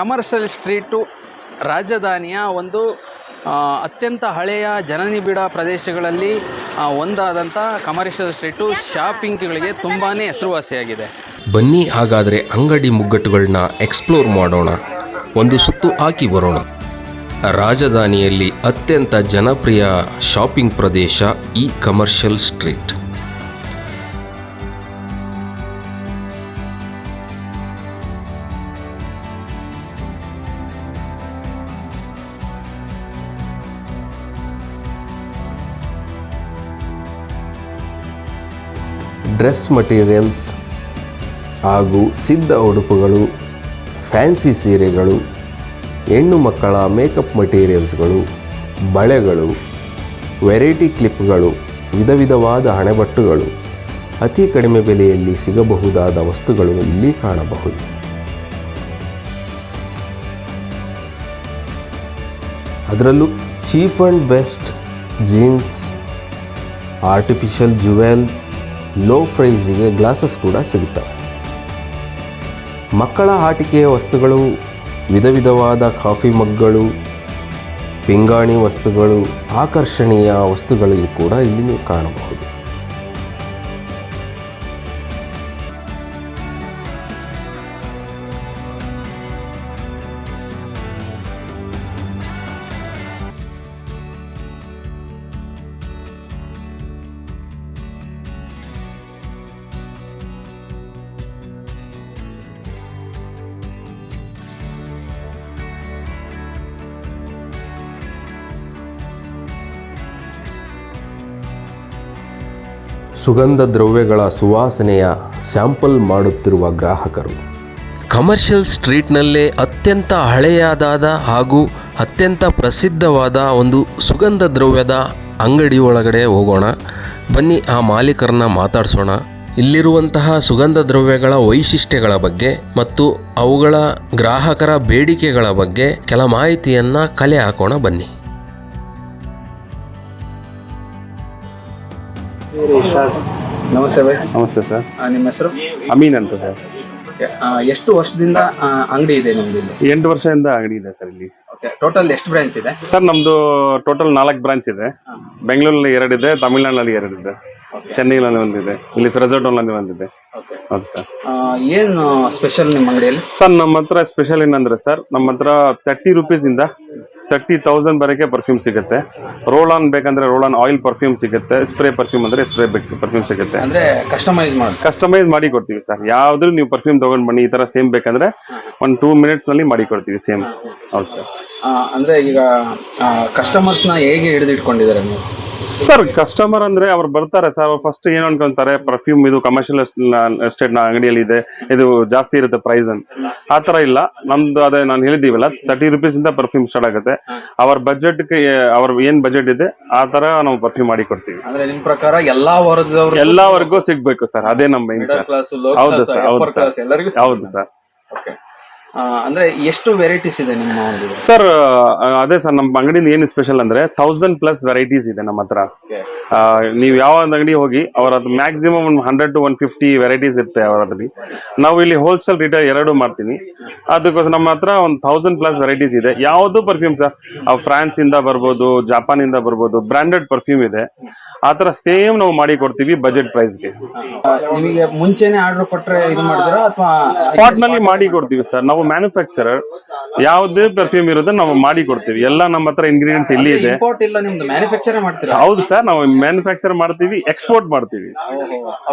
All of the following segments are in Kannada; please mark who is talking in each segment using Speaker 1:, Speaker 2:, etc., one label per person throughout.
Speaker 1: ಕಮರ್ಷಿಯಲ್ ಸ್ಟ್ರೀಟು ರಾಜಧಾನಿಯ ಒಂದು ಅತ್ಯಂತ ಹಳೆಯ ಜನನಿಬಿಡ ಪ್ರದೇಶಗಳಲ್ಲಿ ಒಂದಾದಂಥ ಕಮರ್ಷಿಯಲ್ ಸ್ಟ್ರೀಟು ಶಾಪಿಂಗ್ಗಳಿಗೆ ತುಂಬಾ ಹೆಸರುವಾಸಿಯಾಗಿದೆ.
Speaker 2: ಬನ್ನಿ ಹಾಗಾದರೆ ಅಂಗಡಿ ಮುಗ್ಗಟ್ಟುಗಳನ್ನ ಎಕ್ಸ್ಪ್ಲೋರ್ ಮಾಡೋಣ. ಒಂದು ಸುತ್ತು ಹಾಕಿ ಬರೋಣ. ರಾಜಧಾನಿಯಲ್ಲಿ ಅತ್ಯಂತ ಜನಪ್ರಿಯ ಶಾಪಿಂಗ್ ಪ್ರದೇಶ ಈ ಕಮರ್ಷಿಯಲ್ ಸ್ಟ್ರೀಟ್. ಡ್ರೆಸ್ ಮಟೀರಿಯಲ್ಸ್ ಹಾಗೂ ಸಿದ್ಧ ಉಡುಪುಗಳು, ಫ್ಯಾನ್ಸಿ ಸೀರೆಗಳು, ಹೆಣ್ಣು ಮಕ್ಕಳ ಮೇಕಪ್ ಮಟೀರಿಯಲ್ಸ್ಗಳು, ಬಳೆಗಳು, ವೆರೈಟಿ ಕ್ಲಿಪ್ಗಳು ವಿಧ ವಿಧವಾದ ಹಣೆಬಟ್ಟುಗಳು, ಅತಿ ಕಡಿಮೆ ಬೆಲೆಯಲ್ಲಿ ಸಿಗಬಹುದಾದ ವಸ್ತುಗಳು ಇಲ್ಲಿ ಕಾಣಬಹುದು. ಅದರಲ್ಲೂ cheap and best jeans, artificial jewels low ಪ್ರೈಸಿಗೆ glasses ಕೂಡ ಸಿಗುತ್ತವೆ. ಮಕ್ಕಳ ಆಟಿಕೆಯ ವಸ್ತುಗಳು ವಿಧ ವಿಧವಾದ ಕಾಫಿ ಮಗ್ಗಳು ಪಿಂಗಾಣಿ ವಸ್ತುಗಳು, ಆಕರ್ಷಣೀಯ ವಸ್ತುಗಳಿಗೆ ಕೂಡ ಇಲ್ಲಿ ಕಾಣಬಹುದು. ಸುಗಂಧ ದ್ರವ್ಯಗಳ ಸುವಾಸನೆಯ ಸ್ಯಾಂಪಲ್ ಮಾಡುತ್ತಿರುವ ಗ್ರಾಹಕರು. ಕಮರ್ಷಿಯಲ್ ಸ್ಟ್ರೀಟ್ನಲ್ಲೇ ಅತ್ಯಂತ ಹಳೆಯದಾದ ಹಾಗೂ ಅತ್ಯಂತ ಪ್ರಸಿದ್ಧವಾದ ಒಂದು ಸುಗಂಧ ದ್ರವ್ಯದ ಅಂಗಡಿ ಒಳಗಡೆ ಹೋಗೋಣ. ಬನ್ನಿ ಆ ಮಾಲೀಕರನ್ನ ಮಾತಾಡಿಸೋಣ. ಇಲ್ಲಿರುವಂತಹ ಸುಗಂಧ ದ್ರವ್ಯಗಳ ವೈಶಿಷ್ಟ್ಯಗಳ ಬಗ್ಗೆ ಮತ್ತು ಅವುಗಳ ಗ್ರಾಹಕರ ಬೇಡಿಕೆಗಳ ಬಗ್ಗೆ ಕೆಲ ಮಾಹಿತಿಯನ್ನ ಕಲೆ ಹಾಕೋಣ ಬನ್ನಿ.
Speaker 1: ನಮಸ್ತೆ ಬೈ
Speaker 3: ನಮಸ್ತೆ ಸರ್.
Speaker 1: ನಿಮ್ಮ ಹೆಸರು?
Speaker 3: ಅಮೀನ್ ಅಂತ ಸರ್.
Speaker 1: ಎಷ್ಟು ವರ್ಷದಿಂದ ಅಂಗಡಿ ಇದೆ ನಿಮ್ದು ಇಲ್ಲಿ?
Speaker 3: ಎಂಟು ವರ್ಷದಿಂದ ಅಂಗಡಿ ಇದೆ ಸರ್ ಇಲ್ಲಿ.
Speaker 1: ಟೋಟಲ್ ಎಷ್ಟು ಬ್ರಾಂಚ್ ಇದೆ?
Speaker 3: ಸರ್ ನಮ್ದು ಟೋಟಲ್ ನಾಲ್ಕು ಬ್ರಾಂಚ್ ಇದೆ. ಬೆಂಗಳೂರಲ್ಲಿ ಎರಡಿದೆ ಎರಡು ಇದೆ ಚೆನ್ನೈನಲ್ಲಿ ಒಂದಿದೆ ಇಲ್ಲಿ ಫಿರಜೋಟೋನಲ್ಲಿ ಒಂದಿದೆ ಹೌದು ಸರ್.
Speaker 1: ಏನು ಸ್ಪೆಷಲ್ ನಿಮ್ಮ ಅಂಗಡಿಯಲ್ಲಿ?
Speaker 3: ಸರ್ ನಮ್ಮ ಹತ್ರ ಸ್ಪೆಷಲ್ ಏನಂದ್ರೆ ಸರ್ ನಮ್ಮ ಹತ್ರ ತರ್ಟಿ ರುಪೀಸಿಂದ ತರ್ಟಿ ತೌಸಂಡ್ ಬರೋಕ್ಕೆ ಪರ್ಫ್ಯೂಮ್ ಸಿಗುತ್ತೆ. ರೋಲ್ ಆನ್ ಬೇಕಂದ್ರೆ ರೋಲ್ ಆನ್ ಆಯಿಲ್ ಪರ್ಫ್ಯೂಮ್ ಸಿಗುತ್ತೆ. ಸ್ಪ್ರೇ ಪರ್ಫ್ಯೂಮ್ ಅಂದರೆ ಸ್ಪ್ರೇ ಪರ್ಫ್ಯೂಮ್ ಸಿಗುತ್ತೆ.
Speaker 1: ಅಂದರೆ ಕಸ್ಟಮೈಸ್ ಮಾಡಿ.
Speaker 3: ಕಸ್ಟಮೈಸ್ ಮಾಡಿ ಕೊಡ್ತೀವಿ ಸರ್. ಯಾವುದ್ರೂ ನೀವು ಪರ್ಫ್ಯೂಮ್ ತೊಗೊಂಡು ಬನ್ನಿ ಈ ಥರ ಸೇಮ್ ಬೇಕಂದ್ರೆ ಒಂದು ಟೂ ಮಿನಿಟ್ಸ್ನಲ್ಲಿ ಮಾಡಿಕೊಡ್ತೀವಿ ಮಾಡಿ ಕೊಡ್ತೀವಿ ಸೇಮ್ ಹೌದು ಸರ್.
Speaker 1: ಅಂದರೆ ಈಗ ಕಸ್ಟಮರ್ಸ್ನ ಹೇಗೆ ಹಿಡಿದಿಟ್ಕೊಂಡಿದ್ದಾರೆ ನೀವು?
Speaker 3: ಸರ್ ಕಸ್ಟಮರ್ ಅಂದ್ರೆ ಅವ್ರು ಬರ್ತಾರೆ ಸರ್ ಫಸ್ಟ್ ಏನ್ ಅನ್ಕೊಂತಾರೆ ಪರ್ಫ್ಯೂಮ್ ಇದು ಕಮರ್ಷಿಯಲ್ ಎಸ್ಟೇಟ್ನ ಅಂಗಡಿಯಲ್ಲಿ ಇದೆ ಇದು ಜಾಸ್ತಿ ಇರುತ್ತೆ ಪ್ರೈಸ್ ಅಂತ. ಆ ತರ ಇಲ್ಲ. ನಮ್ದು ಅದೇ ನಾನು ಹೇಳಿದೀವಲ್ಲ ತರ್ಟಿ ರುಪೀಸ್ ಇಂದ ಪರ್ಫ್ಯೂಮ್ ಸ್ಟಾರ್ಟ್ ಆಗುತ್ತೆ. ಅವ್ರ ಬಜೆಟ್ ಅವ್ರ ಏನ್ ಬಜೆಟ್ ಇದೆ ಆ ತರ ನಾವು ಪರ್ಫ್ಯೂಮ್ ಮಾಡಿ ಕೊಡ್ತೀವಿ.
Speaker 1: ಅಂದ್ರೆ ನಿಮ್ ಪ್ರಕಾರ ಎಲ್ಲಾ ವರ್ಗದವರು
Speaker 3: ಎಲ್ಲವರೆಗೂ ಸಿಗ್ಬೇಕು ಸರ್ ಅದೇ ನಮ್ಮ ಹೌದು ಸರ್ ಹೌದು ಸರ್.
Speaker 1: ಎಲ್ಲರಿಗೂ
Speaker 3: ಹೌದು ಸರ್.
Speaker 1: ಓಕೆ ಅಂದ್ರೆ ಎಷ್ಟು ವೆರೈಟೀಸ್ ಇದೆ ನಿಮ್ಮ ಒಂದು
Speaker 3: ಸರ್ ಅದೇ ಸರ್ ನಮ್ಮ ಅಂಗಡಿಲಿ ಏನು ಸ್ಪೆಷಲ್ ಅಂದ್ರೆ ಥೌಸಂಡ್ ಪ್ಲಸ್ ವೆರೈಟೀಸ್ ಇದೆ ನಮ್ಮ ಹತ್ರ. ನೀವು ಯಾವ ಒಂದು ಅಂಗಡಿ ಹೋಗಿ ಅವರ ಮ್ಯಾಕ್ಸಿಮಮ್ ಒಂದು hundred to one fifty varieties ಇರುತ್ತೆ ಅವರಲ್ಲಿ ನಾವು ಇಲ್ಲಿ ಹೋಲ್ಸೇಲ್ ರಿಟೇಲ್ ಎರಡು ಮಾಡ್ತೀನಿ. ಅದಕ್ಕೋಸ್ಕರ ನಮ್ಮ ಹತ್ರ ಒಂದು ಥೌಸಂಡ್ ಪ್ಲಸ್ ವೆರೈಟೀಸ್ ಇದೆ. ಯಾವುದು ಪರ್ಫ್ಯೂಮ್ ಸರ್? ಫ್ರಾನ್ಸ್ ಇಂದ ಬರ್ಬೋದು ಜಪಾನ್ ಇಂದ ಬರ್ಬೋದು ಬ್ರಾಂಡೆಡ್ ಪರ್ಫ್ಯೂಮ್ ಇದೆ. ಆ ತರ ಸೇಮ್ ನಾವು ಮಾಡಿ ಕೊಡ್ತೀವಿ ಬಜೆಟ್ ಪ್ರೈಸ್ಗೆ
Speaker 1: ನಿಮಗೆ ಮುಂಚೆನೆ ಆರ್ಡರ್ ಕೊಟ್ಟರೆ ಇದು ಮಾಡಿದ್ರೆ ಅಥವಾ
Speaker 3: ಸ್ಪಾಟ್ನಲ್ಲಿ ಮಾಡಿ ಕೊಡ್ತೀವಿ ಸರ್. ನಾವು ಮ್ಯಾನುಫ್ಯಾಕ್ಚರರ್ ಯಾವುದೇ ಪರ್ಫ್ಯೂಮ್ ಇರೋದನ್ನ ನಾವು ಮಾಡಿ ಕೊಡ್ತೀವಿ. ಎಲ್ಲ ನಮ್ಮ ಹತ್ರ ಇಂಗ್ರೀಡಿಯೆಂಟ್ಸ್ ಇಲ್ಲಿ ಇದೆ.
Speaker 1: ಇಂಪೋರ್ಟ್ ಇಲ್ಲ ನಿಮ್ದು ಮ್ಯಾನುಫ್ಯಾಕ್ಚರ್ ಮಾಡ್ತೀರಾ?
Speaker 3: ಹೌದು ಸರ್ ನಾವು ಮ್ಯಾನುಫ್ಯಾಕ್ಚರ್ ಮಾಡ್ತೀವಿ ಎಕ್ಸ್ಪೋರ್ಟ್ ಮಾಡ್ತೀವಿ.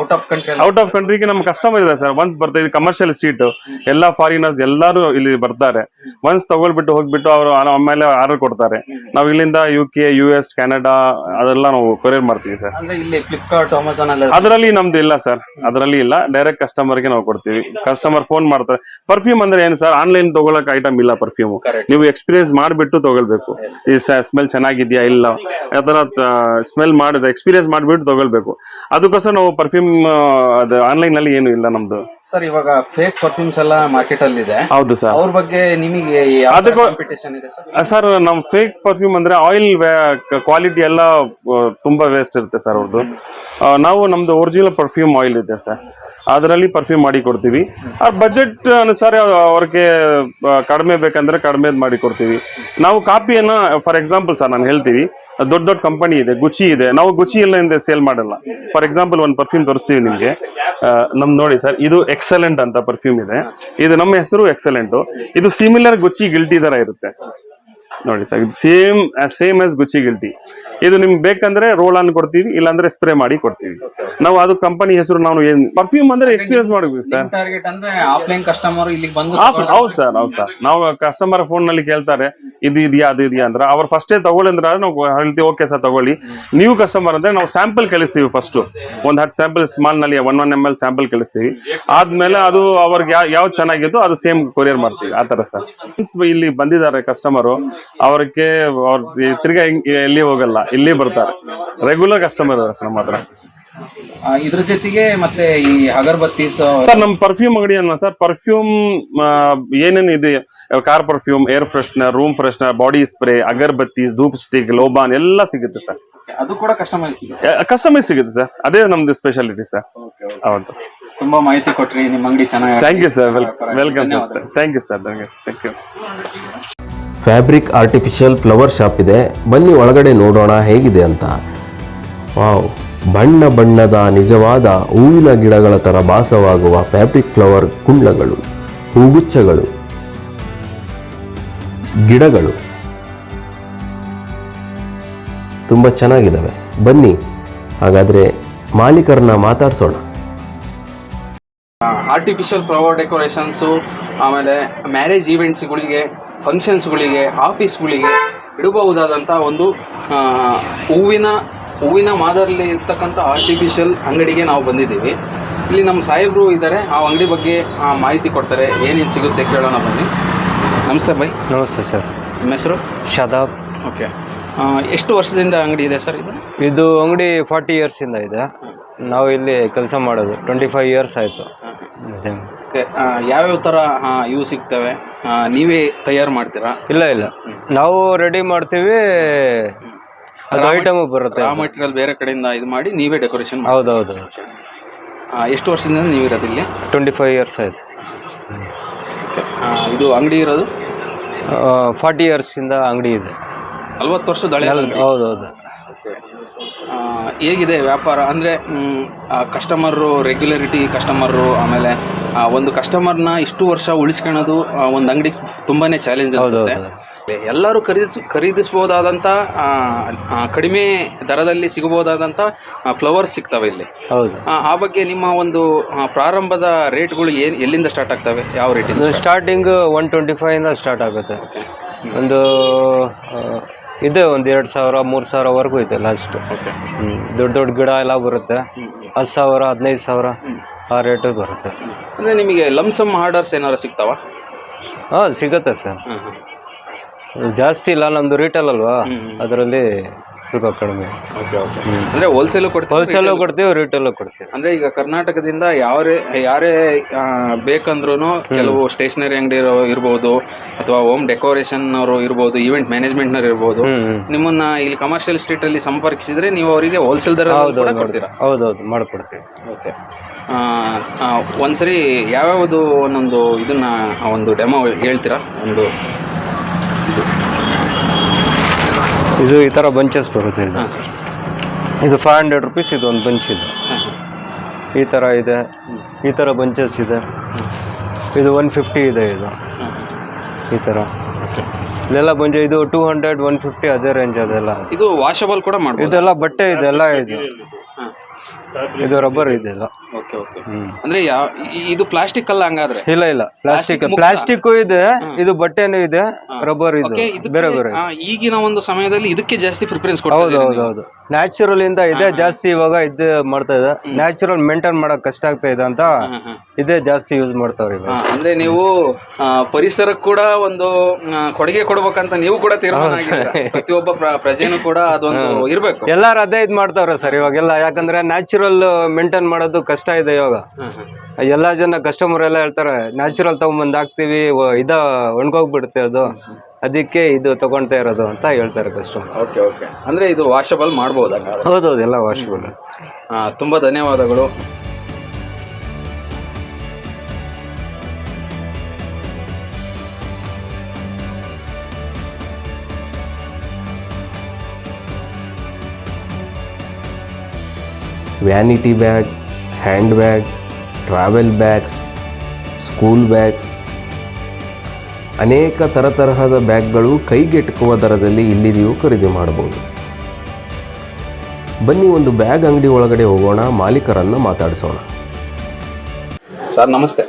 Speaker 1: Out of country
Speaker 3: out of ಕಂಟ್ರಿಗೆ ನಮ್ಮ ಕಸ್ಟಮರ್ ಇದೆ ಸರ್ ಒನ್ಸ್ ಬರ್ತೀವಿ ಕಮರ್ಷಿಯಲ್ ಸ್ಟ್ರೀಟ್ ಎಲ್ಲ ಫಾರಿನರ್ಸ್ ಎಲ್ಲರೂ ಇಲ್ಲಿ ಬರ್ತಾರೆ. ಒನ್ಸ್ ತಗೊಳ್ಬಿಟ್ಟು ಹೋಗ್ಬಿಟ್ಟು ಅವರು ಆಮೇಲೆ ಆರ್ಡರ್ ಕೊಡ್ತಾರೆ. ನಾವು ಇಲ್ಲಿಂದ U K U S Canada ಅದೆಲ್ಲ ನಾವು ಕೊರಿಯರ್ ಮಾಡ್ತೀವಿ ಸರ್
Speaker 1: ಅಂದ್ರೆ ಇಲ್ಲಿ ಫ್ಲಿಪ್ಕಾರ್ಟ್ ಅಮೆಝಾನ್
Speaker 3: ಅದರಲ್ಲಿ ನಮ್ದು ಇಲ್ಲ ಸರ್ ಅದರಲ್ಲಿ ಇಲ್ಲ. ಡೈರೆಕ್ಟ್ ಕಸ್ಟಮರ್ಗೆ ನಾವು ಕೊಡ್ತೀವಿ. ಕಸ್ಟಮರ್ ಫೋನ್ ಮಾಡ್ತಾರೆ. ಪರ್ಫ್ಯೂಮ್ ಅಂದ್ರೆ ಏನು ಸರ್ ಆನ್ಲೈನ್ ತಗೊಳಕ್ ಐಟಮ್ ಇಲ್ಲ ಪರ್ಫ್ಯೂಮ್ ನೀವು ಎಕ್ಸ್ಪೀರಿಯನ್ಸ್ ಮಾಡ್ಬಿಟ್ಟು ತಗೊಳ್ಬೇಕು. ಈ ಸ್ಮೆಲ್ ಚೆನ್ನಾಗಿದ್ಯಾ ಇಲ್ಲ? ಆ ಸ್ಮೆಲ್ ಮಾಡಿದ ಎಕ್ಸ್ಪೀರಿಯನ್ಸ್ ಮಾಡ್ಬಿಟ್ಟು ತಗೊಳ್ಬೇಕು. ಅದಕ್ಕೋಸ್ಕರ ನಾವು ಪರ್ಫ್ಯೂಮ್ ಅದು ಆನ್ಲೈನ್ನಲ್ಲಿ ಏನು ಇಲ್ಲ ನಮ್ದು.
Speaker 1: ಸರ್ ಇವಾಗ ಫೇಕ್ ಪರ್ಫ್ಯೂಮ್ಸ್ ಎಲ್ಲ ಮಾರ್ಕೆಟ್ ಅಲ್ಲಿ ಇದೆ.
Speaker 3: ಹೌದು ಸರ್
Speaker 1: ಅವ್ರ ಬಗ್ಗೆ ನಿಮಗೆ ಯಾವ
Speaker 3: ಅದಕ್ಕೂ-
Speaker 1: ಕಾಂಪಿಟೇಷನ್ ಇದೆ ಸರ್
Speaker 3: ಸರ್ ನಮ್ ಫೇಕ್ ಪರ್ಫ್ಯೂಮ್ ಅಂದ್ರೆ ಆಯಿಲ್ ಕ್ವಾಲಿಟಿ ಎಲ್ಲ ತುಂಬಾ ವೇಸ್ಟ್ ಇರುತ್ತೆ ಸರ್ ಅವ್ರದ್ದು ನಾವು ನಮ್ದು ಒರಿಜಿನಲ್ ಪರ್ಫ್ಯೂಮ್ ಆಯಿಲ್ ಇದೆ ಸರ್ ಅದರಲ್ಲಿ ಪರ್ಫ್ಯೂಮ್ ಮಾಡಿ ಕೊಡ್ತೀವಿ. ಆ ಬಜೆಟ್ ಅನುಸಾರ ಅವ್ರಿಗೆ ಕಡಿಮೆ ಬೇಕಂದ್ರೆ ಕಡಿಮೆ ಮಾಡಿ ಕೊಡ್ತೀವಿ. ನಾವು ಕಾಪಿಯನ್ನ ಫಾರ್ ಎಕ್ಸಾಂಪಲ್ ಸರ್ ನಾನು ಹೇಳ್ತೀವಿ ದೊಡ್ಡ ದೊಡ್ಡ ಕಂಪನಿ ಇದೆ ಗುಚಿ ಇದೆ. ನಾವು ಗುಚಿ ಎಲ್ಲ ಹಿಂದೆ ಸೇಲ್ ಮಾಡಲ್ಲ. ಫಾರ್ ಎಕ್ಸಾಂಪಲ್ ಒಂದು ಪರ್ಫ್ಯೂಮ್ ತೋರಿಸ್ತೀವಿ ನಿಮಗೆ. ನಮ್ ನೋಡಿ ಸರ್ ಇದು ಎಕ್ಸಲೆಂಟ್ ಅಂತ ಪರ್ಫ್ಯೂಮ್ ಇದೆ. ಇದು ನಮ್ಮ ಹೆಸರು ಎಕ್ಸಲೆಂಟು ಇದು ಸಿಮಿಲರ್ ಗುಚ್ಚಿ ಗಿಲ್ಟಿ ಥರ ಇರುತ್ತೆ. ನೋಡಿ sir same same as Gucci Guilty ಇದು ನಿಮ್ಗೆ ಬೇಕಂದ್ರೆ ರೋಲ್ ಆನ್ ಕೊಡ್ತೀವಿ ಇಲ್ಲಾಂದ್ರೆ ಸ್ಪ್ರೇ ಮಾಡಿ ಕೊಡ್ತೀವಿ. ನಾವು ಅದು ಕಂಪನಿ ಹೆಸರು ನಾವು ಏನ್ ಪರ್ಫ್ಯೂಮ್ ಅಂದ್ರೆ ಎಕ್ಸ್ಪೀರಿಯನ್ಸ್ ಮಾಡ್ಬೇಕು ಸರ್
Speaker 1: ಟಾರ್ಗೆಟ್ ಅಂದ್ರೆ ಆಫ್ಲೈನ್ ಕಸ್ಟಮರ್ ಬಂದು
Speaker 3: ಹೌದು ಸರ್ ಹೌದು ಸರ್ ನಾವು ಕಸ್ಟಮರ್ ಫೋನ್ನಲ್ಲಿ ಕೇಳ್ತಾರೆ ಇದು ಇದೆಯಾ ಅದು ಇದೆಯಾ ಅಂದ್ರೆ ಅವ್ರು ಫಸ್ಟೇ ತಗೊಳ್ಳಿ ಅಂದ್ರೆ ನಾವು ಹೇಳ್ತೀವಿ ಓಕೆ ಸರ್ ತಗೊಳ್ಳಿ. ನೀವು ಕಸ್ಟಮರ್ ಅಂದ್ರೆ ನಾವು ಸ್ಯಾಂಪಲ್ ಕಳಿಸ್ತೀವಿ ಫಸ್ಟ್ ಒಂದ್ ಹತ್ತು sample ಸ್ಮಾಲ್ನಲ್ಲಿ one one M L sample ಕಳಿಸ್ತೀವಿ. ಆದ್ಮೇಲೆ ಅದು ಅವ್ರಿಗೆ ಯಾವ ಯಾವ್ದು ಚೆನ್ನಾಗಿತ್ತು ಅದು ಸೇಮ್ ಕೊರಿಯರ್ ಮಾಡ್ತೀವಿ ಆ ತರ ಸರ್ ಇಲ್ಲಿ ಬಂದಿದ್ದಾರೆ ಕಸ್ಟಮರ್ ಅವ್ರಿಗೆ ಅವ್ರ ತಿರ್ಗಾ ಎಲ್ಲಿ ಹೋಗಲ್ಲ ಇಲ್ಲಿ ಬರ್ತಾರೆ. ರೆಗ್ಯುಲರ್ ಕಸ್ಟಮರ್ ಸರ್ ನಮ್ಮ ಹತ್ರ
Speaker 1: ಆ, ಇದ್ರ ಜೊತೆಗೆ ಮತ್ತೆ ಈ ಅಗರ್ಬತ್ತಿ
Speaker 3: ಸರ್ ನಮ್ ಪರ್ಫ್ಯೂಮ್ ಅಂಗಡಿ ಸರ್. ಪರ್ಫ್ಯೂಮ್ ಏನೇನು ಇದೆ? Car perfume air freshener room freshener body spray agarbatti dhoop stick ಲೋಬಾನ್ ಎಲ್ಲ ಸಿಗುತ್ತೆ ಸರ್.
Speaker 1: ಅದು ಕೂಡ ಕಸ್ಟಮೈಸ್ ಇದೆ.
Speaker 3: ಕಸ್ಟಮೈಸ್ ಸಿಗುತ್ತೆ ಸರ್. ಅದೇ ನಮ್ದು ಸ್ಪೆಷಾಲಿಟಿ ಸರ್. ಹೌದು.
Speaker 1: ತುಂಬಾ ಮಾಹಿತಿ ಕೊಟ್ರಿ. ನಿಮ್ಮ ಅಂಗಡಿ ಚೆನ್ನಾಗಿ
Speaker 3: thank you sir welcome sir thank you sir thank you
Speaker 2: fabric artificial flower shop ಇದೆ. ಬನ್ನಿ ಒಳಗಡೆ ನೋಡೋಣ ಹೇಗಿದೆ ಅಂತ. ವಾವ್. ಬಣ್ಣ ಬಣ್ಣದ ನಿಜವಾದ ಹೂವಿನ ಗಿಡಗಳ ಥರ ಭಾಸವಾಗುವ ಫ್ಯಾಬ್ರಿಕ್ ಫ್ಲವರ್ ಕುಂಡ್ಲಗಳು, ಹೂಗುಚ್ಛಗಳು, ಗಿಡಗಳು. ತುಂಬ ಚೆನ್ನಾಗಿದ್ದಾವೆ ಬನ್ನಿ, ಹಾಗಾದರೆ ಮಾಲೀಕರನ್ನ ಮಾತಾಡ್ಸೋಣ.
Speaker 1: ಆರ್ಟಿಫಿಷಿಯಲ್ ಫ್ಲವರ್ ಡೆಕೋರೇಷನ್ಸು, ಆಮೇಲೆ ಮ್ಯಾರೇಜ್ ಈವೆಂಟ್ಸ್ಗಳಿಗೆ ಫಂಕ್ಷನ್ಸ್ಗಳಿಗೆ ಆಫೀಸ್ಗಳಿಗೆ ಇಡಬಹುದಾದಂಥ ಒಂದು ಹೂವಿನ ಹೂವಿನ ಮಾದರಿಯಲ್ಲಿ ಇರ್ತಕ್ಕಂಥ ಆರ್ಟಿಫಿಷಿಯಲ್ ಅಂಗಡಿಗೆ ನಾವು ಬಂದಿದ್ದೀವಿ. ಇಲ್ಲಿ ನಮ್ಮ ಸಾಹೇಬರು ಇದ್ದಾರೆ. ಆ ಅಂಗಡಿ ಬಗ್ಗೆ ಆ, ಮಾಹಿತಿ ಕೊಡ್ತಾರೆ. ಏನೇನು ಸಿಗುತ್ತೆ ಕೇಳೋಣ ಬನ್ನಿ. ನಮಸ್ತೆ ಬೈ
Speaker 4: ನಮಸ್ತೆ ಸರ್.
Speaker 1: ನಿಮ್ಮ ಹೆಸರು?
Speaker 4: ಶದಾಬ್.
Speaker 1: ಓಕೆ. ಎಷ್ಟು ವರ್ಷದಿಂದ ಅಂಗಡಿ ಇದೆ ಸರ್ ಇದು?
Speaker 4: ಇದು ಅಂಗಡಿ ಫಾರ್ಟಿ ಇಯರ್ಸಿಂದ ಇದೆ. ನಾವು ಇಲ್ಲಿ ಕೆಲಸ ಮಾಡೋದು. ಟ್ವೆಂಟಿ ಫೈವ್ ಇಯರ್ಸ್ ಆಯಿತು.
Speaker 1: ಓಕೆ ಯಾವ್ಯಾವ ಥರ ಆ, ಇವು ಸಿಗ್ತವೆ? ನೀವೇ ತಯಾರು ಮಾಡ್ತೀರಾ?
Speaker 4: ಇಲ್ಲ ಇಲ್ಲ. ನಾವು ರೆಡಿ ಮಾಡ್ತೀವಿ. ಅದು ಐಟಮ್ ಬರುತ್ತೆ.
Speaker 1: ಆ ಮಟೀರಿಯಲ್ ಬೇರೆ ಕಡೆಯಿಂದ ಇದು ಮಾಡಿ ನೀವೇ ಡೆಕೋರೇಷನ್ ಹೌದು
Speaker 4: ಹೌದೌದು.
Speaker 1: ಎಷ್ಟು ವರ್ಷದಿಂದ ನೀವು ಇರೋದು ಇಲ್ಲಿ
Speaker 4: ಟ್ವೆಂಟಿ ಫೈವ್ ಇಯರ್ಸ್ ಆಯಿತು
Speaker 1: ಇದು ಅಂಗಡಿ ಇರೋದು?
Speaker 4: ಫಾರ್ಟಿ ಇಯರ್ಸಿಂದ ಅಂಗಡಿ ಇದೆ.
Speaker 1: ನಲ್ವತ್ತು ವರ್ಷದ.
Speaker 4: ಹೌದೌದು.
Speaker 1: ಹೇಗಿದೆ ವ್ಯಾಪಾರ? ಅಂದರೆ ಕಸ್ಟಮರು ರೆಗ್ಯುಲರಿಟಿ ಕಸ್ಟಮರು ಆಮೇಲೆ ಒಂದು ಕಸ್ಟಮರ್ನ ಇಷ್ಟು ವರ್ಷ ಉಳಿಸ್ಕೊಳ್ಳೋದು ಒಂದು ಅಂಗಡಿ ತುಂಬಾ ಚಾಲೆಂಜ್ ಅನ್ಸುತ್ತೆ. ಎಲ್ಲರೂ ಖರೀದಿಸ್ ಖರೀದಿಸ್ಬೋದಾದಂಥ ಆ, ಕಡಿಮೆ ದರದಲ್ಲಿ ಸಿಗಬಹುದಾದಂಥ ಫ್ಲವರ್ಸ್ ಸಿಗ್ತವೆ ಇಲ್ಲಿ.
Speaker 4: ಹೌದು.
Speaker 1: ಆ, ಬಗ್ಗೆ ನಿಮ್ಮ ಒಂದು ಪ್ರಾರಂಭದ ರೇಟ್ಗಳು ಏನು ಎಲ್ಲಿಂದ ಸ್ಟಾರ್ಟ್ ಆಗ್ತವೆ? ಯಾವ ರೇಟಿಂದ
Speaker 4: ಸ್ಟಾರ್ಟಿಂಗ್ ಒನ್ ಟ್ವೆಂಟಿ ಫೈವಿಂದ ಸ್ಟಾರ್ಟ್ ಆಗುತ್ತೆ. ಒಂದು ಇದೆ ಒಂದು ಎರಡು ಸಾವಿರ ಮೂರು ಸಾವಿರವರೆಗೂ ಇದೆ ಲಾಸ್ಟ್
Speaker 1: ಓಕೆ
Speaker 4: ದೊಡ್ಡ ದೊಡ್ಡ ಗಿಡ ಎಲ್ಲ ಬರುತ್ತೆ. ಹತ್ತು ಸಾವಿರ ಹದಿನೈದು ಸಾವಿರ ಆ ರೇಟು ಬರುತ್ತೆ.
Speaker 1: ಅಂದರೆ ನಿಮಗೆ ಲಮ್ಸಮ್ ಆರ್ಡರ್ಸ್ ಏನಾರು ಸಿಗ್ತಾವ?
Speaker 4: ಹಾಂ ಸಿಗುತ್ತೆ ಸರ್ ಜಾಸ್ತಿ ಇಲ್ಲ ನಮ್ಮದು ರಿಟೇಲ್ ಅಲ್ವಾ? ಅದರಲ್ಲಿ ಸ್ವಲ್ಪ ಕಡಿಮೆ.
Speaker 1: ಓಕೆ ಓಕೆ ಅಂದರೆ ಹೋಲ್ಸೇಲು ಕೊಡ್ತೀವಿ
Speaker 4: ಹೋಲ್ಸೇಲು ಕೊಡ್ತೀವಿ ರಿಟೇಲು ಕೊಡ್ತೀವಿ.
Speaker 1: ಅಂದ್ರೆ ಈಗ ಕರ್ನಾಟಕದಿಂದ ಯಾರೇ ಯಾರೇ ಬೇಕಂದ್ರೂ ಕೆಲವು ಸ್ಟೇಷನರಿ ಅಂಗಡಿ ಇರಬಹುದು ಇರ್ಬೋದು ಅಥವಾ ಹೋಮ್ ಡೆಕೋರೇಷನ್ ಅವರು ಇರ್ಬೋದು ಈವೆಂಟ್ ಮ್ಯಾನೇಜ್ಮೆಂಟ್ನವ್ರು ಇರ್ಬೋದು. ನಿಮ್ಮನ್ನ ಇಲ್ಲಿ ಕಮರ್ಷಿಯಲ್ ಸ್ಟ್ರೀಟಲ್ಲಿ ಸಂಪರ್ಕಿಸಿದ್ರೆ ನೀವು ಅವರಿಗೆ ಹೋಲ್ಸೇಲ್ ದರ
Speaker 4: ಹೌದು
Speaker 1: ಕೂಡ
Speaker 4: ಹೌದು.
Speaker 1: ಕೊಡ್ತೀರಾ?
Speaker 4: ಹೌದೌದು ಮಾಡಿಕೊಡ್ತೀವಿ.
Speaker 1: ಓಕೆ ಒಂದ್ಸರಿ ಯಾವ್ಯಾವುದು ಒಂದೊಂದು ಇದನ್ನ ಒಂದು ಡೆಮೋ ಹೇಳ್ತೀರಾ? ಒಂದು
Speaker 4: ಇದು ಈ ಥರ ಬಂಚಸ್ ಬರುತ್ತೆ ಇದು.
Speaker 1: ಹಾಂ. ಸರ್
Speaker 4: ಇದು ಫೈವ್ ಹಂಡ್ರೆಡ್ ರುಪೀಸ್ ಇದು ಒಂದು ಬಂಚ್ ಇದು.
Speaker 1: ಹಾಂ.
Speaker 4: ಈ ಥರ ಇದೆ. ಈ ಥರ ಬಂಚಸ್ ಇದೆ. ಇದು ಒನ್ ಫಿಫ್ಟಿ ಇದೆ ಇದು. ಈ ಥರ ಇದೆಲ್ಲ ಬಂಚ ಇದು ಟೂ ಹಂಡ್ರೆಡ್ ಒನ್ ಫಿಫ್ಟಿ ಅದೇ ರೇಂಜ್ ಅದೆಲ್ಲ.
Speaker 1: ಇದು ವಾಷಬಲ್ ಕೂಡ ಮಾಡ್ಬೋದು.
Speaker 4: ಇದೆಲ್ಲ ಬಟ್ಟೆ ಇದೆಲ್ಲ ಇದು. ಇದು ರಬ್ಬರ್ ಇದೆಲ್ಲ
Speaker 1: ಓಕೆ ಓಕೆ ಅಂದ್ರೆ ಯಾವ ಇ- ಇದು ಪ್ಲಾಸ್ಟಿಕ್ ಅಲ್ಲ ಹಂಗಾದ್ರೆ?
Speaker 4: ಇಲ್ಲ ಇಲ್ಲ. ಪ್ಲಾಸ್ಟಿಕ್ ಪ್ಲಾಸ್ಟಿಕ್ ಇದೆ ಇದು ಬಟ್ಟೆನೂ ಇದೆ ರಬ್ಬರ್ ಇದು.
Speaker 1: ಓಕೆ ಇದಕ್ಕೆ
Speaker 4: ಬೇರೆ ಬೇರೆ
Speaker 1: ಆ, ಈಗಿನ ಒಂದು ಸಮಯದಲ್ಲಿ ಇದಕ್ಕೆ ಜಾಸ್ತಿ ಪ್ರಿಫರೆನ್ಸ್
Speaker 4: ಹೌದು
Speaker 1: ಕೊಡ್ತಾರೆ
Speaker 4: ಹೌದು ಹೌದು. ನ್ಯಾಚುರಲ್ ಇಂದ ಇದೇ ಜಾಸ್ತಿ ಇವಾಗ ಇದು ಮಾಡ್ತಾ ಇದೆ. ನ್ಯಾಚುರಲ್ ಮೇಂಟೈನ್ ಮಾಡಕ್ ಕಷ್ಟ ಆಗ್ತಾ ಇದೆ ಅಂತ ಇದೇ ಜಾಸ್ತಿ ಯೂಸ್ ಮಾಡ್ತಾವ್ರಿ ಇವಾಗ.
Speaker 1: ಅಂದ್ರೆ ನೀವು ಆ, ಪರಿಸರಕ್ಕೆ ಕೂಡ ಒಂದು ಆ, ಕೊಡುಗೆ ಕೊಡ್ಬೇಕಂತ ನೀವು ಕೂಡ ತೀರ್ಮಾನ ಆಗಿದ್ದೀರಾ? ಪ್ರತಿಯೊಬ್ಬ ಪ್ರ- ಪ್ರಜೆನೂ ಕೂಡ ಅದೊಂದು ಇರ್ಬೇಕು.
Speaker 4: ಎಲ್ಲಾರು ಅದೇ ಇದ್ ಮಾಡ್ತಾವ್ರೆ ಸರ್ ಇವಾಗೆಲ್ಲ. ಯಾಕಂದ್ರೆ ನ್ಯಾಚುರಲ್ ಮೇಂಟೈನ್ ಮಾಡೋದು ಕಷ್ಟ ಇದೆ ಇವಾಗ. ಎಲ್ಲ ಜನ ಕಸ್ಟಮರ್ ಎಲ್ಲ ಹೇಳ್ತಾರೆ ನ್ಯಾಚುರಲ್ ತಗೊಂಬಂದ್ ಹಾಕ್ತಿವಿ ಇದ ಒಣಗೋಗ್ಬಿಡುತ್ತೆ ಅದು. ಅದಕ್ಕೆ ಇದು ತಗೊಂತಾ ಇರೋದು ಅಂತ ಹೇಳ್ತಾರೆ ಕಸ್ಟಮರ್
Speaker 1: ಓಕೆ ಓಕೆ. ಅಂದ್ರೆ ಇದು ವಾಷಬಲ್ ಮಾಡ್ಬೋದು?
Speaker 4: ಹೌದೌದು ಎಲ್ಲ ವಾಷಬಲ್
Speaker 1: ಆ, ತುಂಬಾ ಧನ್ಯವಾದಗಳು.
Speaker 2: Vanity bag hand bag travel bags school bags ಅನೇಕ ತರತರಹದ ಬ್ಯಾಗ್ಗಳು ಕೈಗೆಟುಕುವ ದರದಲ್ಲಿ ಇಲ್ಲಿ ನೀವು ಖರೀದಿ ಮಾಡಬಹುದು. ಬನ್ನಿ ಒಂದು ಬ್ಯಾಗ್ ಅಂಗಡಿ ಒಳಗಡೆ ಹೋಗೋಣ ಮಾಲೀಕರನ್ನು ಮಾತಾಡಿಸೋಣ.
Speaker 1: ಸರ್ ನಮಸ್ತೆ.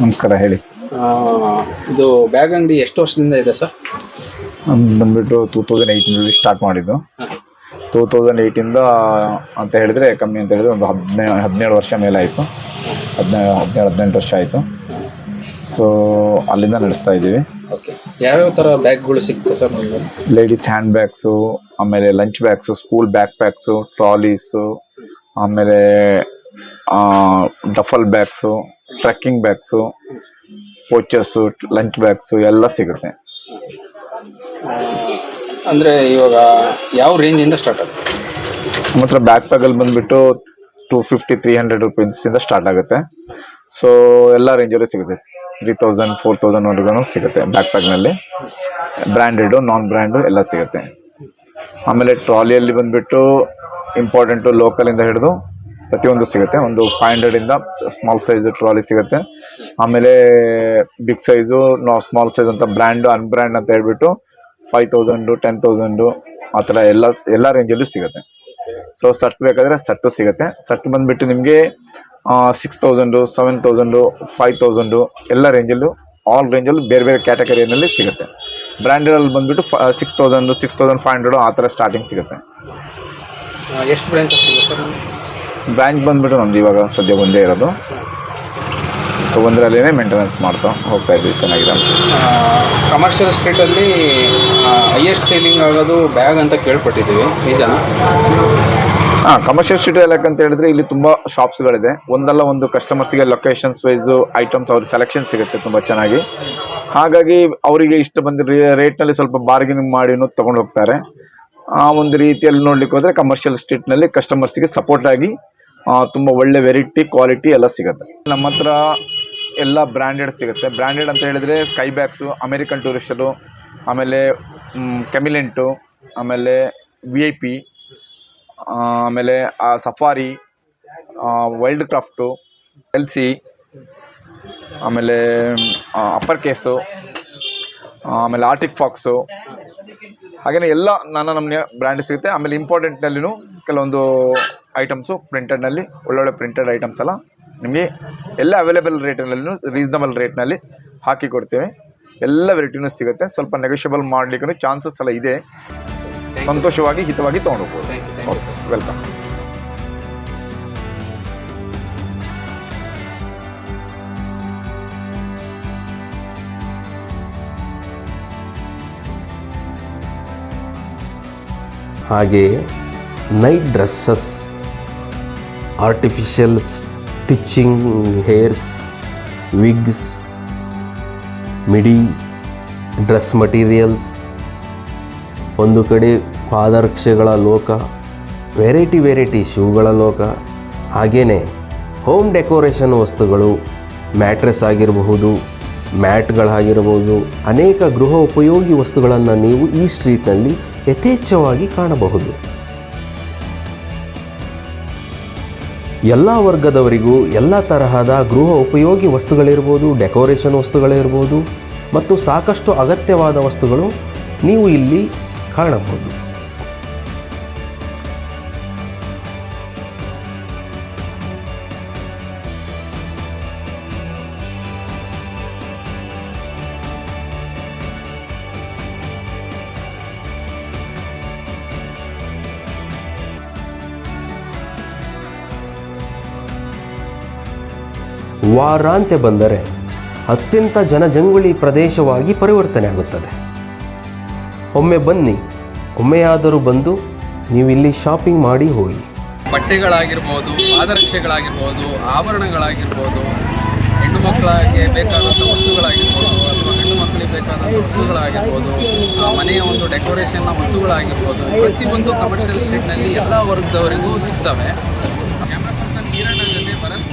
Speaker 5: ನಮಸ್ಕಾರ ಹೇಳಿ.
Speaker 1: ಆ, ಇದು ಬ್ಯಾಗ್ ಅಂಗಡಿ ಎಷ್ಟು ವರ್ಷದಿಂದ ಇದೆ ಸರ್?
Speaker 5: ಬಂದ್ಬಿಟ್ಟು ಟೂ ತೌಸಂಡ್ ಏಯ್ಟೀನಲ್ಲಿ ಸ್ಟಾರ್ಟ್ ಮಾಡಿದ್ದು. ಟೂ ತೌಸಂಡ್ ಏಯ್ಟಿಂದ ಅಂತ ಹೇಳಿದ್ರೆ ಕಮ್ಮಿ ಅಂತ ಹೇಳಿದ್ರೆ ಒಂದು ಹದಿನೇಳು ಹದಿನೇಳು ವರ್ಷ ಮೇಲೆ ಆಯಿತು ಹದಿನೇಳು ಹದಿನೇಳು ಹದಿನೆಂಟು ವರ್ಷ ಆಯಿತು. ಸೊ ಅಲ್ಲಿಂದ ನಡೆಸ್ತಾ ಇದ್ದೀವಿ.
Speaker 1: ಓಕೆ ಯಾವ್ಯಾವ ಥರ ಬ್ಯಾಗ್ಗಳು ಸಿಗ್ತವೆ ಸರ್ ನಿಮಗೆ?
Speaker 5: ಲೇಡೀಸ್ ಹ್ಯಾಂಡ್ ಬ್ಯಾಗ್ಸು ಆಮೇಲೆ lunch bags school back packs trolleys ಆಮೇಲೆ duffel bags trekking bags pouches lunch bags ಎಲ್ಲ ಸಿಗುತ್ತೆ.
Speaker 1: ಅಂದರೆ ಇವಾಗ ಯಾವ ರೇಂಜಿಂದ ಸ್ಟಾರ್ಟ್ ಆಗುತ್ತೆ?
Speaker 5: ನಮ್ಮ ಹತ್ರ ಬ್ಯಾಕ್ ಪ್ಯಾಕಲ್ಲಿ ಬಂದ್ಬಿಟ್ಟು ಟೂ ಫಿಫ್ಟಿ ತ್ರೀ ಹಂಡ್ರೆಡ್ ರುಪೀಸಿಂದ ಸ್ಟಾರ್ಟ್ ಆಗುತ್ತೆ. ಸೊ ಎಲ್ಲ ರೇಂಜಲ್ಲೂ ಸಿಗುತ್ತೆ. ತ್ರೀ ತೌಸಂಡ್ ಫೋರ್ ತೌಸಂಡ್ವರೆಗೂ ಸಿಗುತ್ತೆ ಬ್ಯಾಕ್ ಪ್ಯಾಕ್ನಲ್ಲಿ ಬ್ರ್ಯಾಂಡೆಡು ನಾನ್ ಬ್ರ್ಯಾಂಡು ಎಲ್ಲ ಸಿಗುತ್ತೆ. ಆಮೇಲೆ ಟ್ರಾಲಿಯಲ್ಲಿ ಬಂದ್ಬಿಟ್ಟು ಇಂಪಾರ್ಟೆಂಟು ಲೋಕಲಿಂದ ಹಿಡಿದು ಪ್ರತಿಯೊಂದು ಸಿಗುತ್ತೆ. ಒಂದು ಫೈವ್ ಹಂಡ್ರೆಡಿಂದ ಸ್ಮಾಲ್ ಸೈಜ್ ಟ್ರಾಲಿ ಸಿಗುತ್ತೆ. ಆಮೇಲೆ ಬಿಗ್ ಸೈಜು ಸ್ಮಾಲ್ ಸೈಜ್ ಅಂತ ಬ್ರ್ಯಾಂಡು ಅನ್ಬ್ರ್ಯಾಂಡ್ ಅಂತ ಹೇಳ್ಬಿಟ್ಟು ಫೈವ್ ತೌಸಂಡು ಟೆನ್ ತೌಸಂಡು ಆ ಥರ ಎಲ್ಲ ಎಲ್ಲ ರೇಂಜಲ್ಲೂ ಸಿಗುತ್ತೆ. ಸೊ ಸಟ್ ಬೇಕಾದರೆ ಸಟ್ಟು ಸಿಗುತ್ತೆ. ಸಟ್ ಬಂದ್ಬಿಟ್ಟು ನಿಮಗೆ six thousand seven thousand five thousand ಎಲ್ಲ ರೇಂಜಲ್ಲೂ ಆಲ್ ರೇಂಜಲ್ಲೂ ಬೇರೆ ಬೇರೆ ಕ್ಯಾಟಗರಿಯಲ್ಲಿ ಸಿಗುತ್ತೆ. ಬ್ರ್ಯಾಂಡೆಡಲ್ಲಿ ಬಂದ್ಬಿಟ್ಟು six thousand six thousand five hundred ಆ ಥರ ಸ್ಟಾರ್ಟಿಂಗ್ ಸಿಗುತ್ತೆ.
Speaker 1: ಎಷ್ಟು ಬ್ರಾಂಚಸ್ ಸಿಗುತ್ತೆ ಸರ್?
Speaker 5: ಬ್ಯಾಂಕ್ ಬಂದ್ಬಿಟ್ಟು ನಮ್ದು ಇವಾಗ ಸದ್ಯ ಒಂದೇ ಇರೋದು. ಸೊ ಒಂದರಲ್ಲೇ ಮೇಂಟೆನೆನ್ಸ್ ಮಾಡ್ತಾ ಹೋಗ್ತಾ ಇದ್ವಿ ಚೆನ್ನಾಗಿದೆ
Speaker 1: ಕಮರ್ಷಿಯಲ್ ಸ್ಟ್ರೀಟಲ್ಲಿ ಹೈಯೆಸ್ಟ್ ಸೇಲಿಂಗ್ ಆಗೋದು ಬ್ಯಾಗ್ ಅಂತ ಕೇಳ್ಪಟ್ಟಿದ್ದೀವಿ ನಿಜನಾ
Speaker 5: ಹಾಂ ಕಮರ್ಷಿಯಲ್ ಸ್ಟ್ರೀಟ್ ಯಾಕಂತ ಹೇಳಿದ್ರೆ ಇಲ್ಲಿ ತುಂಬ ಶಾಪ್ಸ್ಗಳಿದೆ ಒಂದಲ್ಲ ಒಂದು ಕಸ್ಟಮರ್ಸ್ಗೆ ಲೊಕೇಶನ್ಸ್ ವೈಸು ಐಟಮ್ಸ್ ಅವ್ರ ಸೆಲೆಕ್ಷನ್ ಸಿಗುತ್ತೆ ತುಂಬ ಚೆನ್ನಾಗಿ. ಹಾಗಾಗಿ ಅವರಿಗೆ ಇಷ್ಟ ಬಂದ ರೇಟ್ನಲ್ಲಿ ಸ್ವಲ್ಪ ಬಾರ್ಗೇನಿಂಗ್ ಮಾಡಿನೂ ತೊಗೊಂಡು ಹೋಗ್ತಾರೆ. ಆ ಒಂದು ರೀತಿಯಲ್ಲಿ ನೋಡ್ಲಿಕ್ಕೆ ಹೋದರೆ ಕಮರ್ಷಿಯಲ್ ಸ್ಟ್ರೀಟ್ನಲ್ಲಿ ಕಸ್ಟಮರ್ಸ್ಗೆ ಸಪೋರ್ಟ್ ಆಗಿ ತುಂಬ ಒಳ್ಳೆ ವೆರೈಟಿ ಕ್ವಾಲಿಟಿ ಎಲ್ಲ ಸಿಗುತ್ತೆ. ನಮ್ಮ ಹತ್ರ ಎಲ್ಲ ಬ್ರ್ಯಾಂಡೆಡ್ ಸಿಗುತ್ತೆ. ಬ್ರ್ಯಾಂಡೆಡ್ ಅಂತ ಹೇಳಿದ್ರೆ ಸ್ಕೈ ಬ್ಯಾಗ್ಸು ಅಮೇರಿಕನ್ ಟೂರಿಸ್ಟರು ಆಮೇಲೆ ಕೆಮಿಲೆಂಟು ಆಮೇಲೆ ವಿ ಐ ಪಿ ಆಮೇಲೆ safari wild craft L C ಆಮೇಲೆ ಅಪ್ಪರ್ ಕೇಸು ಆಮೇಲೆ ಆರ್ಟಿಕ್ ಫಾಕ್ಸು ಹಾಗೆಯೇ ಎಲ್ಲ ನಾನಾ ನಮ್ಮ ಬ್ರ್ಯಾಂಡ್ ಸಿಗುತ್ತೆ. ಆಮೇಲೆ ಇಂಪಾರ್ಟೆಂಟ್ನಲ್ಲಿಯೂ ಕೆಲವೊಂದು ಐಟಮ್ಸು ಪ್ರಿಂಟೆಡ್ನಲ್ಲಿ ಒಳ್ಳೊಳ್ಳೆ ಪ್ರಿಂಟೆಡ್ ಐಟಮ್ಸ್ ಎಲ್ಲ ನಿಮಗೆ ಎಲ್ಲ ಅವೈಲೇಬಲ್ ರೇಟ್ನಲ್ಲೂ ರೀಸನಬಲ್ ರೇಟ್ನಲ್ಲಿ ಹಾಕಿ ಕೊಡ್ತೇವೆ. ಎಲ್ಲ ವೆರೈಟಿನೂ ಸಿಗುತ್ತೆ. ಸ್ವಲ್ಪ ನೆಗೋಷಿಯಬಲ್ ಮಾಡಲಿಕ್ಕೂ ಚಾನ್ಸಸ್ ಎಲ್ಲ ಇದೆ. ಸಂತೋಷವಾಗಿ ಹಿತವಾಗಿ ತೊಗೊಂಡೋಗ್ಬೋದು. ಓಕೆ ವೆಲ್ಕಮ್
Speaker 2: ಹಾಗೆಯೇ night dresses artificial stitching hairs, wigs, midi, dress materials, ಒಂದು ಕಡೆ ಪಾದರಕ್ಷೆಗಳ ಲೋಕ, ವೆರೈಟಿ ವೆರೈಟಿ ಶೂಗಳ ಲೋಕ ಹಾಗೆಯೇ ಹೋಮ್ ಡೆಕೋರೇಷನ್ ವಸ್ತುಗಳು, ಮ್ಯಾಟ್ರೆಸ್ ಆಗಿರಬಹುದು, ಮ್ಯಾಟ್ಗಳಾಗಿರಬಹುದು, ಅನೇಕ ಗೃಹ ಉಪಯೋಗಿ ವಸ್ತುಗಳನ್ನು ನೀವು ಈ ಸ್ಟ್ರೀಟ್ನಲ್ಲಿ ಯಥೇಚ್ಛವಾಗಿ ಕಾಣಬಹುದು. ಎಲ್ಲ ವರ್ಗದವರಿಗೂ ಎಲ್ಲ ತರಹದ ಗೃಹ ಉಪಯೋಗಿ ವಸ್ತುಗಳಿರ್ಬೋದು, ಡೆಕೋರೇಷನ್ ವಸ್ತುಗಳಿರ್ಬೋದು ಮತ್ತು ಸಾಕಷ್ಟು ಅಗತ್ಯವಾದ ವಸ್ತುಗಳು ನೀವು ಇಲ್ಲಿ ಕಾಣಬಹುದು. ವಾರಾಂತ್ಯ ಬಂದರೆ ಅತ್ಯಂತ ಜನಜಂಗುಳಿ ಪ್ರದೇಶವಾಗಿ ಪರಿವರ್ತನೆ ಆಗುತ್ತದೆ. ಒಮ್ಮೆ ಬನ್ನಿ, ಒಮ್ಮೆಯಾದರೂ ಬಂದು ನೀವು ಇಲ್ಲಿ ಶಾಪಿಂಗ್ ಮಾಡಿ ಹೋಗಿ.
Speaker 1: ಬಟ್ಟೆಗಳಾಗಿರ್ಬೋದು ಪಾದರಕ್ಷೆಗಳಾಗಿರ್ಬೋದು ಆಭರಣಗಳಾಗಿರ್ಬೋದು, ಹೆಣ್ಣು ಮಕ್ಕಳಿಗೆ ಬೇಕಾದಂಥ ವಸ್ತುಗಳಾಗಿರ್ಬೋದು ಅಥವಾ ಹೆಣ್ಣು ಮಕ್ಕಳಿಗೆ ಬೇಕಾದಂಥ ವಸ್ತುಗಳಾಗಿರ್ಬೋದು ಮನೆಯ ಒಂದು ಡೆಕೋರೇಷನ್ನ ವಸ್ತುಗಳಾಗಿರ್ಬೋದು ಪ್ರತಿಯೊಂದು ಕಮರ್ಷಿಯಲ್ ಸ್ಟ್ರೀಟ್ನಲ್ಲಿ ಎಲ್ಲ ವರ್ಗದವರಿಗೂ ಸಿಗ್ತವೆ. ಕ್ಯಾಮ್ರಾ ಪರ್ಸನ್ ಈರಣ್ಣ ಜೊತೆ ಭರತ್